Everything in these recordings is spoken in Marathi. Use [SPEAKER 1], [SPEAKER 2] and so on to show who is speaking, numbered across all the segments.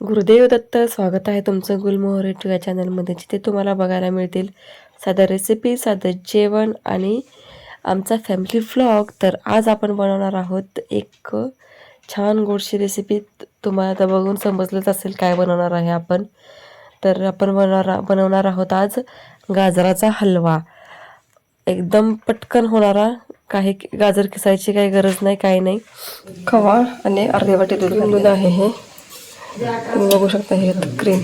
[SPEAKER 1] गुरुदेव दत्त स्वागत आहे तुमचं गुलमोहर टू या चॅनलमध्ये जिथे तुम्हाला बघायला मिळतील साधं रेसिपी साधं जेवण आणि आमचा फॅमिली फ्लॉग तर आज आपण बनवणार आहोत एक छान गोडशी रेसिपी तुम्हाला आता बघून समजलंच असेल काय बनवणार आहे आपण. तर आपण बनवणार बनवणार आहोत आज गाजराचा हलवा. एकदम पटकन होणारा काही गाजर किसायची काही गरज नाही काही नाही. खवा आणि अर्धे वाटी दूध आहे हे. तुम्ही बघू शकता हे क्रीम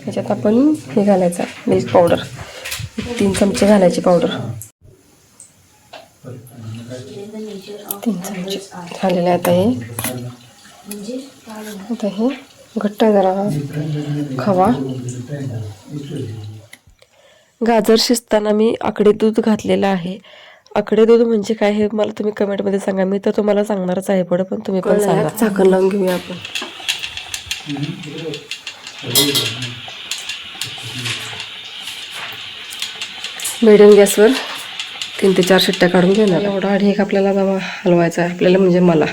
[SPEAKER 1] ह्याच्यात आपण हे घालायचं मिल्क पावडर तीन चमचे घालायची पावडर तीन चमचे झालेले आता हे. आता हे घट्ट जरा. खवा. गाजर शिजताना मी आकडे दूध घातलेलं आहे. आकडे दूध म्हणजे काय हे मला तुम्ही कमेंटमध्ये सांगा. मी तर तुम्हाला सांगणारच आहे पुढे पण तुम्ही पण सांगा. झाकण लावून घेऊया आपण. मिडियम गॅसवर तीन ते चार शिट्ट्या काढून घेणार. एवढा आधी एक आपल्याला रवा हलवायचा आहे. आपल्याला म्हणजे मला.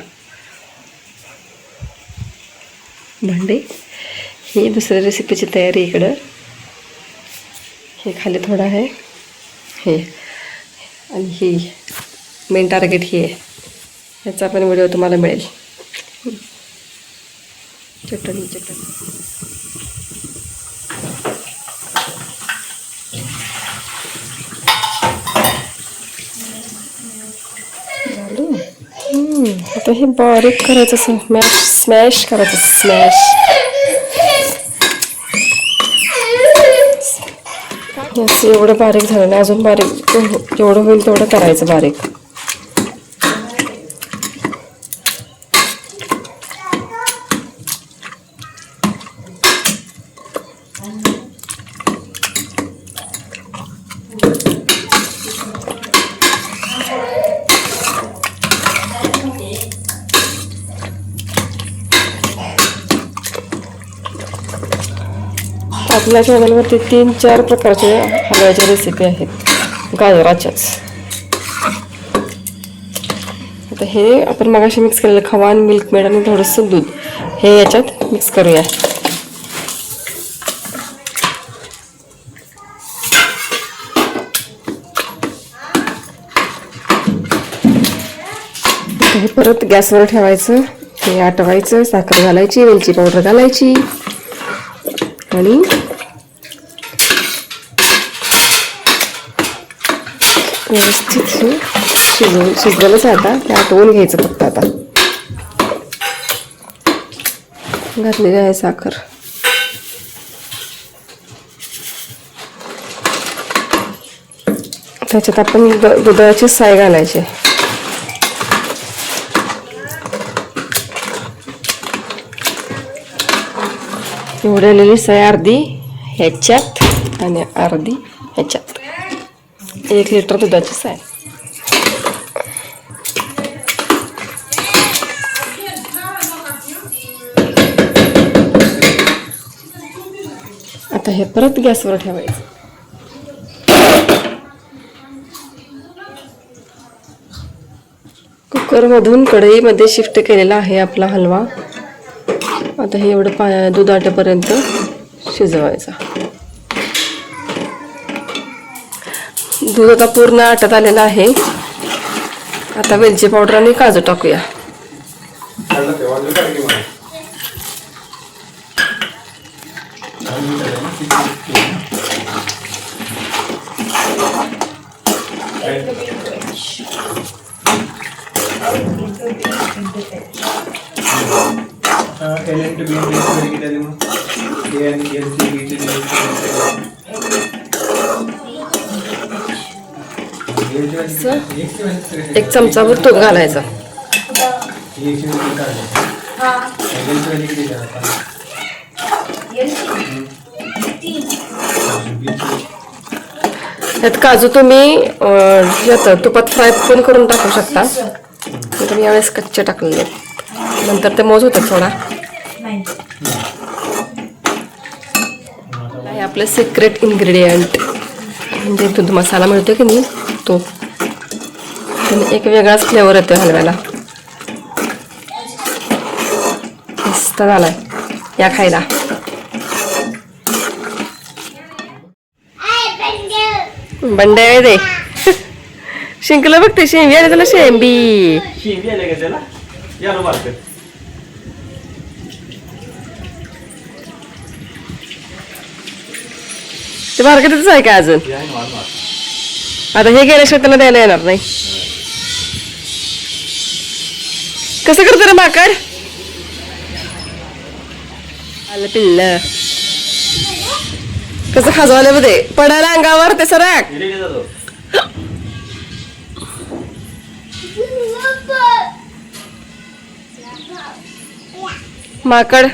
[SPEAKER 1] भांडे. ही दुसऱ्या रेसिपीची तयारी इकडं. हे खाली थोडं आहे. हे. आणि ही मेन टार्गेट ही आहे. ह्याचा पण व्हिडिओ तुम्हाला मिळेल. चटणी चटणी. आता हे बारीक करायचं स्मॅश स्मॅश करायचं स्मॅश एवढं बारीक झालं नाही. अजून बारीक हो, हो, जेवढं होईल तेवढं करायचं बारीक. आपल्या चॅनलवरती तीन चार प्रकारचे हलव्याच्या रेसिपी आहेत. गाजराच्याच. आता हे आपण मगाशी मिक्स केलेलं खवा आणि मिल्क मेड आणि थोडंसं दूध. हे याच्यात मिक्स करूया. हे परत गॅसवर ठेवायचं. हे आटवायचं. साखर घालायची वेलची पावडर घालायची. आणि व्यवस्थित हे शिजवून शिजवलंच आहे आता. ते आटवून घ्यायचं फक्त आता. घातलेली आहे साखर. त्याच्यात आपण द- दुधाची साय घालायची. एवढी साय अर्धी ह्याच्यात आणि अर्धी ह्याच्यात. एक लिटर दुधाची साय. आता हे परत गॅसवर ठेवायचं. कुकरमधून कढईमध्ये शिफ्ट केलेला आहे आपला हलवा. आता हे एवढं पा दूध शिजवायचा. दूध आता पूर्ण आटत आलेलं आहे. आता वेलची पावडर आणि काजू टाकूया.
[SPEAKER 2] असं?
[SPEAKER 1] एक चमचाभर तूप घालायचा. त्यात काजू तुम्ही अं, तुपात फ्राय पण करून टाकू शकता. तुम्ही यावेळेस कच्चे टाकलेले आहेत. नंतर ते मोज होतात थोडा. आपलं सिक्रेट इन्ग्रेडियंट म्हणजे दूध मसाला मिळतो की नाही? तो. आणि एक वेगळाच फ्लेवर येतो हलव्याला. नाश्ता झालाय. या खायला. बंडे दे शिंकलं बघते शेंबी आली तुला शेंबी. ते मार्केटच आहे का अजून. आता हे गेल्याशिवाय त्याला द्यायला येणार नाही. कसं करतो रे माकड? आलं पिल्ल. कसं खाजवाले मध्ये पडायला अंगावर ते सराक माकड.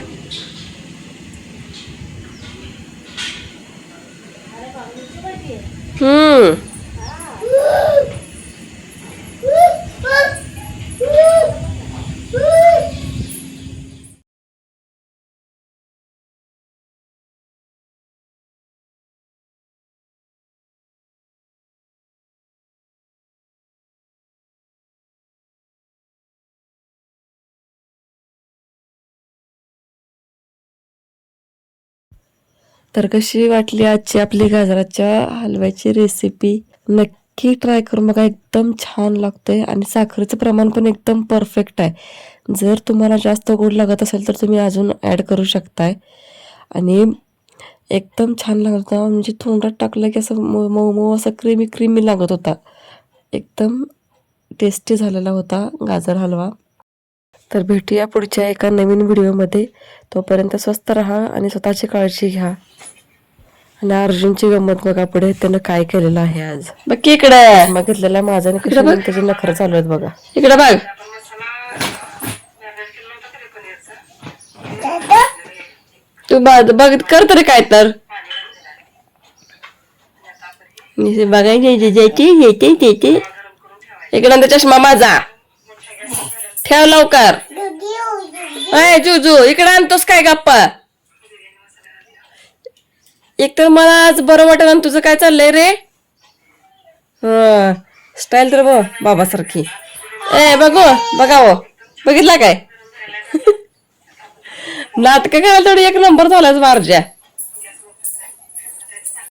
[SPEAKER 1] हम्म. तर कशी वाटली आजची आपली गाजराच्या हलव्याची रेसिपी नक्की ट्राय करून बघा एकदम छान लागतंय आणि साखरेचं प्रमाण पण एकदम परफेक्ट आहे. जर तुम्हाला जास्त गोड लागत असेल तर तुम्ही अजून ॲड करू शकताय. आणि एकदम छान लागत होता म्हणजे तोंडात टाकलं की असं मऊ मऊ मऊ असं क्रीमी क्रीमी लागत होता. एकदम टेस्टी झालेला होता गाजर हलवा. तर भेटूया पुढच्या एका नवीन व्हिडिओमध्ये तोपर्यंत स्वस्त राहा आणि स्वतःची काळजी घ्या. आणि अर्जुनची गंमत बघा पुढे त्यानं काय केलेलं आहे आज. बघ इकडे. बघितलेला माझा आणि त्याचे नखर चालू आहेत बघा. इकडे बघ. तू बघ बघ कर तरी काय तर. बघायचे ज्याचे येते येते इकडे चष्मा माझा. ठेव लवकर. अय जुजू इकडे आणतोस काय गप्पा. एक तर मला आज बरं वाटत आणि तुझं काय चाललंय रे? स्टाईल तर बघ बाबासारखी. ए बघू बघावं. बघितला काय? नाटक करायला थोडी एक नंबर झालाच मार्जा